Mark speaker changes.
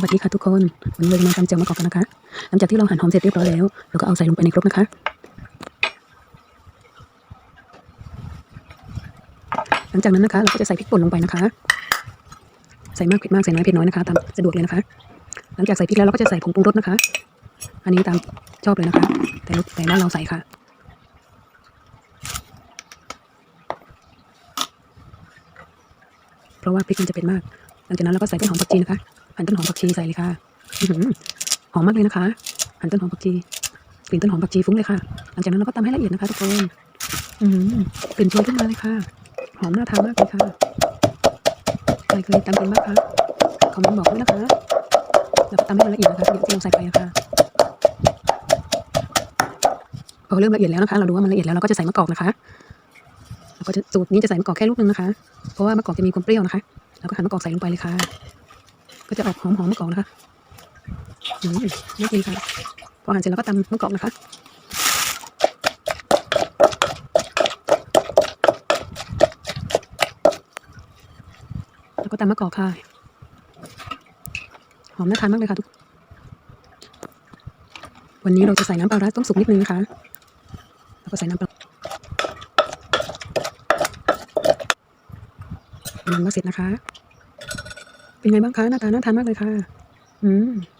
Speaker 1: สวัสดีค่ะทุกคนวันนี้เราจะมาทำเจียวมะกอกกันนะคะ หลังจากที่เราหั่นหอมเสร็จเรียบร้อยแล้ว เราก็เอาใส่ลงไปในครกนะคะ หลังจากนั้นนะคะเราก็จะใส่พริกป่นลงไปนะคะ ใส่มากเผ็ดมากใส่น้อยเผ็ดน้อยนะคะตามสะดวกเลยนะคะ หลังจากใส่พริกแล้วเราก็จะใส่ผงปรุงรสนะคะ อันนี้ตามชอบเลยนะคะ แต่ลูกแต่บ้าเราใส่ค่ะเพราะว่าพริกมันจะเป็นมาก หลังจากนั้นเราก็ใส่ต้นหอมผักชีนะคะ หั่นต้นหอมผักชีใส่เลยค่ะหอมมากเลยนะคะ หั่นต้นหอมผักชีกลิ่นต้นหอมผักชีฟุ้งเลยค่ะ หลังจากนั้นเราก็ตำให้ละเอียดนะคะทุกคนอือหือกลิ่นโชยขึ้นมาเลยค่ะ หอมน่าทานมากเลยค่ะใครเคยตำเป็นบ้างคะคอมเมนต์บอกด้วยนะคะแล้วก็ตำให้มันละเอียดนะคะทุกอย่างที่เราใส่ไปอะคะพอเริ่มละเอียดแล้วนะคะ เราดูว่ามันละเอียดแล้วเราก็จะใส่มะกอกนะคะเราก็จะสูตรนี้จะใส่มะกอกแค่ลูกนึงนะคะ เพราะว่ามะกอกจะมีความเปรี้ยวนะคะ แล้วก็หั่นมะกอกใส่ลงไปเลยค่ะ ก็จะออกหอมหอมมะกอกนะคะอืมน่ากินค่ะพอหั่นเสร็จแล้วก็ตำมะกอกนะคะแล้วก็ตำมะกอกค่ะหอมน่าทานมากเลยค่ะทุกวันนี้เราจะใส่น้ำปลาร้าต้มสุกนิดนึงนะคะแล้วก็ใส่น้ำปลาเป็นอันว่าเสร็จนะคะ เป็นไงบ้างคะหน้าตาน่าทานมากเลยค่ะ อืม